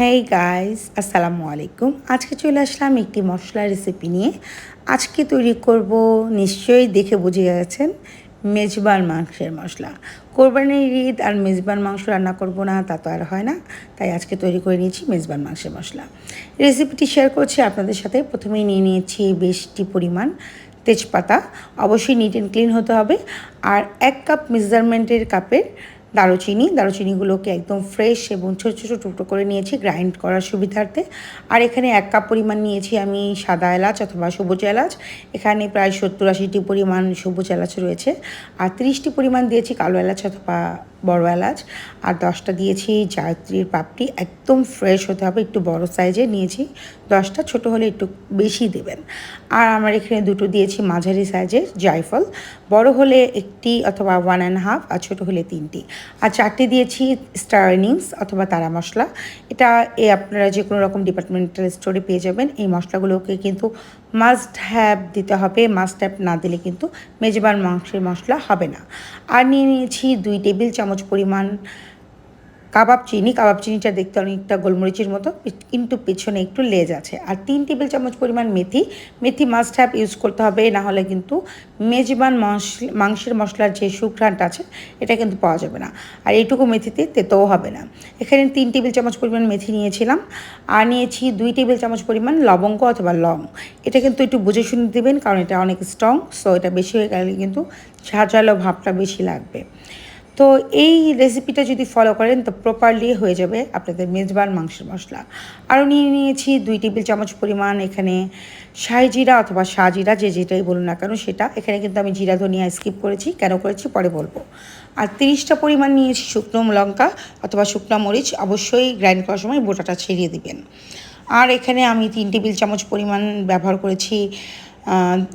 Hey guys আসসালামু আলাইকুম। আজকে চলে আসলাম একটি মশলা রেসিপি নিয়ে। আজকে তৈরি করব, নিশ্চয়ই দেখে বুঝে গেছেন, মেজবান মাংসের মশলা। কোরবানির ঈদ আর মেজবান মাংস রান্না করব না, তা তো আর হয় না। তাই আজকে তৈরি করে নিয়েছি মেজবান মাংসের মশলা। রেসিপিটি শেয়ার করছি আপনাদের সাথে। প্রথমেই নিয়ে নিয়েছি বেশটি পরিমাণ তেজপাতা। অবশ্যই নিট অ্যান্ড ক্লিন হতে হবে। আর এক কাপ মেজারমেন্টের কাপের দারুচিনি, দারুচিনিগুলোকে একদম ফ্রেশ এবং ছোটো ছোটো টুকরো করে নিয়েছি গ্রাইন্ড করার সুবিধার্থে। আর এখানে এক কাপ পরিমাণ নিয়েছি আমি সাদা এলাচ অথবা সবুজ এলাচ। এখানে প্রায় সত্তর আশিটি পরিমাণ সবুজ এলাচ রয়েছে। আর তিরিশটি পরিমাণ দিয়েছি কালো এলাচ অথবা বড় এলাচ। আর দশটা দিয়েছি জায়ত্রীর পাপড়ি। একদম ফ্রেশ হতে হবে, একটু বড় সাইজে নিয়েছি। দশটা ছোট হলে একটু বেশি দেবেন। আর আমার এখানে দুটো দিয়েছি মাঝারি সাইজের জায়ফল। বড় হলে একটি অথবা ওয়ান অ্যান্ড হাফ আর ছোটো হলে তিনটি। আর চারটি দিয়েছি স্টার ইনিংস অথবা তারা মশলা। এটা এ আপনারা যে কোনো রকম ডিপার্টমেন্টাল স্টোরে পেয়ে যাবেন। এই মশলাগুলোকে কিন্তু মাস্ট হ্যাভ দিতে হবে মাস্ট হ্যাভ না দিলে কিন্তু মেজবান মাংসের মশলা হবে না। আর নিয়ে নিয়েছি দুই টেবিল চামচ পরিমাণ কাবাব চিনি, কাবাব চিনিটা দেখতে অনেকটা গোলমরিচের মতো, কিন্তু পেছনে একটু লেজ আছে। আর তিন টেবিল চামচ পরিমাণ মেথি মেথি মাস্ট হ্যাভ ইউজ করতে হবে, না হলে কিন্তু মেজবান মাংসের মশলার যে সুঘ্রাণটা আছে, এটা কিন্তু পাওয়া যাবে না। আর এইটুকু মেথিতে তেতেও হবে না। এখানে তিন টেবিল চামচ পরিমাণ মেথি নিয়েছিলাম। আর নিয়েছি দুই টেবিল চামচ পরিমাণ লবঙ্গ অথবা লং। এটা কিন্তু একটু বুঝে শুনে দেবেন, কারণ এটা অনেক স্ট্রং সো এটা বেশি হয়ে গেলে কিন্তু ঝাঁঝালো ভাবটা বেশি লাগবে। তো এই রেসিপিটা যদি ফলো করেন, তো প্রপারলি হয়ে যাবে আপনাদের মেজবান মাংসের মশলা। আরও নিয়ে নিয়েছি দুই টেবিল চামচ পরিমাণ এখানে শাহি জিরা অথবা শাহজিরা যে যেটাই বলুন না কেন সেটা। এখানে কিন্তু আমি জিরা, ধনিয়া স্কিপ করেছি। কেন করেছি? পরে বলব। আর তিরিশটা পরিমাণ নিয়েছি শুকনো লঙ্কা অথবা শুকনো মরিচ। অবশ্যই গ্রাইন্ড করার সময় বোটাটা ছেড়িয়ে দিবেন। আর এখানে আমি তিন টেবিল চামচ পরিমাণ ব্যবহার করেছি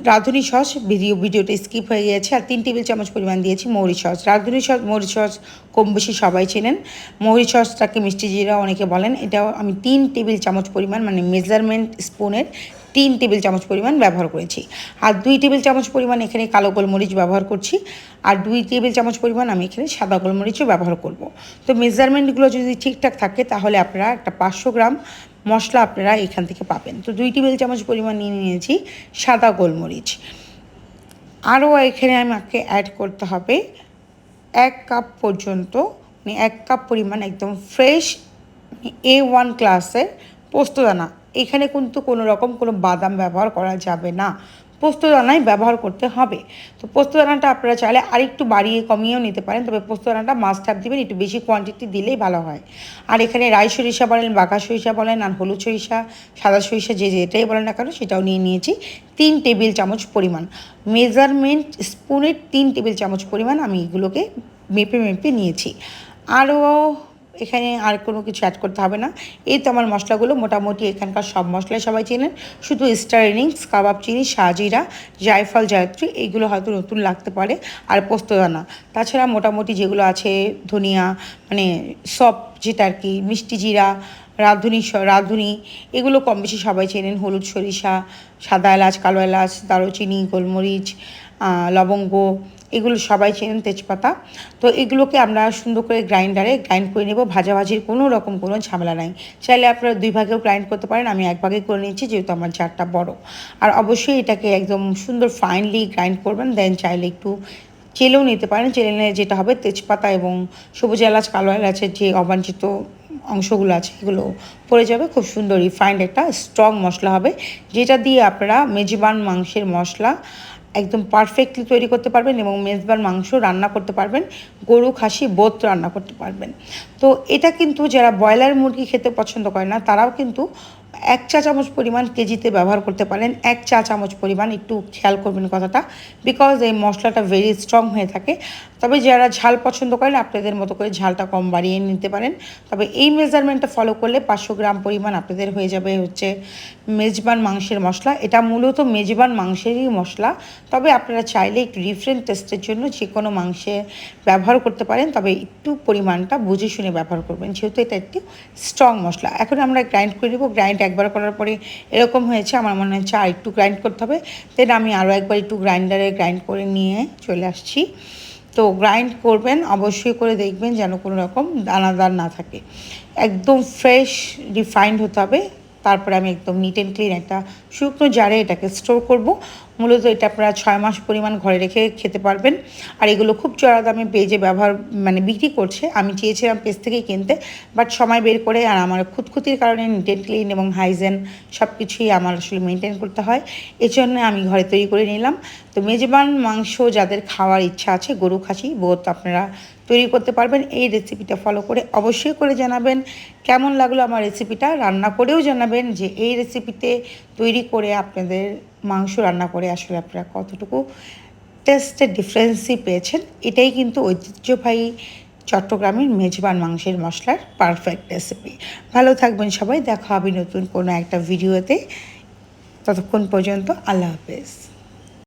রাঁধুনি সস, ভিডিও, ভিডিওটা স্কিপ হয়ে গেছে আর তিন টেবিল চামচ পরিমাণ দিয়েছি মৌরি সস। রাঁধুনি সস, মৌরি সস কম বেশি সবাই চেনেন। মৌরি সসটাকে মিষ্টি জিরা অনেকে বলেন। এটাও আমি তিন টেবিল চামচ পরিমাণ মানে মেজারমেন্ট স্পুনের তিন টেবিল চামচ পরিমাণ ব্যবহার করেছি। আর দুই টেবিল চামচ পরিমাণ এখানে কালো গোলমরিচ ব্যবহার করছি। আর দুই টেবিল চামচ পরিমাণ আমি এখানে সাদা গোলমরিচও ব্যবহার করব। তো মেজারমেন্টগুলো যদি ঠিকঠাক থাকে, তাহলে আপনারা একটা পাঁচশো গ্রাম মশলা আপনারা এখান থেকে পাবেন। তো দুই টেবিল চামচ পরিমাণ নিয়ে নিয়েছি সাদা গোলমরিচ। আরও এখানে আমাকে অ্যাড করতে হবে এক কাপ পর্যন্ত মানে এক কাপ পরিমাণ একদম ফ্রেশ এ ওয়ান ক্লাসের পোস্তদানা। এখানে কিন্তু কোনো রকম কোনো বাদাম ব্যবহার করা যাবে না। পোস্তদানাই ব্যবহার করতে হবে। তো পোস্তদানাটা আপনারা চাইলে আরেকটু বাড়িয়ে কমিয়েও নিতে পারেন, তবে পোস্তদানাটা মাস্ট হ্যাভ দিবেন, একটু বেশি কোয়ান্টিটি দিলেই ভালো হয়। আর এখানে রাই সরিষা বলেন, বাঁকা সরিষা বলেন, আর হলুদ সরিষা, সাদা সরিষা যে যেটাই বলেন না কেন, সেটাও নিয়ে নিয়েছি। তিন টেবিল চামচ পরিমাণ। মেজারমেন্ট স্পুনের তিন টেবিল চামচ পরিমাণ আমি এগুলোকে মেপে মেপে নিয়েছি। আরও এখানে আর কোনো কিছু অ্যাড করতে হবে না। এই তো আমার মশলাগুলো, মোটামুটি এখানকার সব মশলাই সবাই চেনেন। শুধু স্টার ইনিংস কাবাব চিনি শাহজিরা জায়ফল, জায়ত্রী, এইগুলো হয়তো নতুন লাগতে পারে, আর পোস্তদানা। তাছাড়া মোটামুটি যেগুলো আছে, ধনিয়া মানে সব যেটা আর কি, মিষ্টি জিরা, রাঁধুনি রাঁধুনি, এগুলো কম বেশি সবাই চেনেন। হলুদ সরিষা, সাদা এলাচ, কালো এলাচ, দারুচিনি, গোলমরিচ লবঙ্গ এগুলো সবাই চেনেন তেজপাতা। তো এগুলোকে আমরা সুন্দর করে গ্রাইন্ডারে গ্রাইন্ড করে নেব। ভাজাভাজির কোনো রকম কোনো ঝামেলা নাই। চাইলে আপনারা দুই ভাগেও গ্রাইন্ড করতে পারেন। আমি এক ভাগে করে নিয়েছি, যেহেতু আমার জারটা বড়। আর অবশ্যই এটাকে একদম সুন্দর ফাইনলি গ্রাইন্ড করবেন। দেন চাইলে একটু চেলেও নিতে পারেন। চেলে নিলে যেটা হবে তেজপাতা এবং সবুজ এলাচ, কালো এলাচের যে অবাঞ্ছিত অংশগুলো আছে, এগুলো পড়ে যাবে। খুব সুন্দর রিফাইন্ড একটা স্ট্রং মশলা হবে। যেটা দিয়ে আপনারা মেজবান মাংসের মশলা একদম পারফেক্টলি তৈরি করতে পারবেন এবং মেজবার মাংস রান্না করতে পারবেন, গরু, খাসি বোধ রান্না করতে পারবেন। তো এটা কিন্তু যারা ব্রয়লার মুরগি খেতে পছন্দ করে না, তারাও কিন্তু এক চা চামচ পরিমাণ কেজিতে ব্যবহার করতে পারেন। এক চা চামচ পরিমাণ একটু খেয়াল করবেন কথাটা বিকজ এই মশলাটা ভেরি স্ট্রং হয়ে থাকে। তবে যারা ঝাল পছন্দ করেন, আপনাদের মতো করে ঝালটা কম বাড়িয়ে নিতে পারেন। তবে এই মেজারমেন্টটা ফলো করলে পাঁচশো গ্রাম পরিমাণ আপনাদের হয়ে যাবে হচ্ছে মেজবান মাংসের মশলা। এটা মূলত মেজবান মাংসেরই মশলা। তবে আপনারা চাইলে একটু ডিফারেন্ট টেস্টের জন্য যে কোনো মাংসে ব্যবহার করতে পারেন। তবে একটু পরিমাণটা বুঝে শুনে ব্যবহার করবেন, যেহেতু এটা একটি স্ট্রং মশলা। এখন আমরা গ্রাইন্ড করে নেব। গ্রাইন্ড একবার করার পরে এরকম হয়েছে, আমার মনে হচ্ছে আর একটু গ্রাইন্ড করতে হবে। দেন আমি আরও একবার একটু গ্রাইন্ডারে গ্রাইন্ড করে নিয়ে চলে আসছি। তো গ্রাইন্ড করবেন, অবশ্যই করে দেখবেন যেন কোনো রকম দানাদার না থাকে। একদম ফ্রেশ রিফাইন্ড হতে হবে। তারপরে আমি একদম নিট অ্যান্ড ক্লিন একটা শুকনো জারে এটাকে স্টোর করব। মূলত এটা আপনারা ছয় মাস পরিমাণ ঘরে রেখে খেতে পারবেন। আর এগুলো খুব চড়া দামে পেজে ব্যবহার মানে বিক্রি করছে। আমি চেয়েছিলাম পেজ থেকেই কিনতে, বাট সময় বের করে আর আমার খুঁতখুতির কারণে নিট অ্যান্ড ক্লিন এবং হাইজেন সব কিছুই আমার আসলে মেনটেন করতে হয়। এই জন্য আমি ঘরে তৈরি করে নিলাম। তো মেজবান মাংস যাদের খাওয়ার ইচ্ছা আছে, গরু, খাসি বোধ আপনারা তৈরি করতে পারবেন। এই রেসিপিটা ফলো করে অবশ্যই করে জানাবেন। কেমন লাগল আমার রেসিপিটা? রান্না করেও জানাবেন যে এই রেসিপিতে তৈরি করে আপনাদের মাংস রান্না করে আসলে আপনারা কতটুকু টেস্টের ডিফারেন্সই পেয়েছেন, এটাই কিন্তু ঐতিহ্যবাহী চট্টগ্রামের মেজবান মাংসের মশলার পারফেক্ট রেসিপি ভালো থাকবেন সবাই, দেখা হবে নতুন কোনো একটা ভিডিওতে ততক্ষণ পর্যন্ত আল্লাহ হাফেজ।